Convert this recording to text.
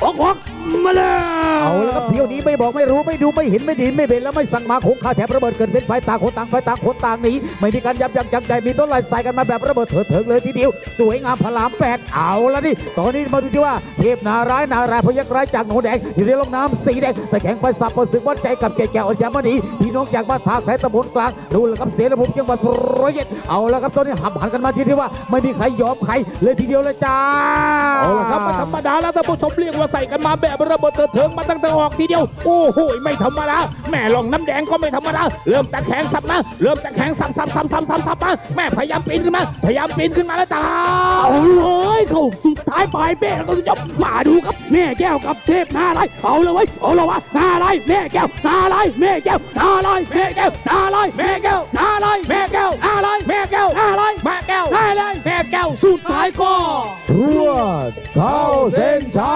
王狂。 มาเลยเอาแล้วครับเที่ยวนี้ไม่บอกไม่รู้ไม่ดูไม่เห็นไม่ดีไม่เห็นแล้วไม่สั่งมาคงคาแถบระเบิดเกิดเป็นไฟต่างคนต่างไฟต่างคนต่างหนีไม่มีการยับยั้งจังใจมีต้นลายใส่กันมาแบบระเบิดเถิดเถิงเลยทีเดียว สวยงามพลามแปดเอาแล้วนี่ตอนนี้มาดูที่ว่าเทพนาร้ายนาร้ายพยักร้ายจากหนูแดงอยู่ในลงน้ำสีแดงแต่แข็งไปสับเปิดศึกวัดใจกับแก่แก่อัญมณีพี่น้องจากบ้านทางไทยตำบลกลางดูแล้วครับเสรภูมิจังหวัดร้อยเอ็ดเอาแล้วครับตอนนี้หับหันกันมาทีที่ว่าไม่มีใครยอมใครเลยทีเดียวเลยจ้าเอาละครับไม่ธรรมดาแล้วท่านผู้ชมเรียกว่าใส่กันมาแบบระเบิดเถิดเถิงมาตั้งแต่ออกทีเดียว โอ้โหไม่ธรรมดาแม่ลองน้ำแดงก็ไม่ธรรมดาเริ่มตะแคงสับมาเริ่มตะแคงสับสับสับสับสับสับมาแม่พยายามปีนขึ้นมาพยายามปีนขึ้นมาแล้วจ้าเอาเลยเขาสุดท้ายปลายเป้แล้วก็สุดยอดมาดูครับแม่แก้วกับเทพนาไรเอาเลยเว้ยเอาเลยวะนาไรแม่แก้วนาไรแม่แก้วนาไรแม่แก้วนาไรแม่แก้วนาไรแม่แก้วนาไรแม่แก้วนาไรแม่แก้วนาไรแม่แก้วสุดท้ายก็ทั่วเข้าเส้นชัย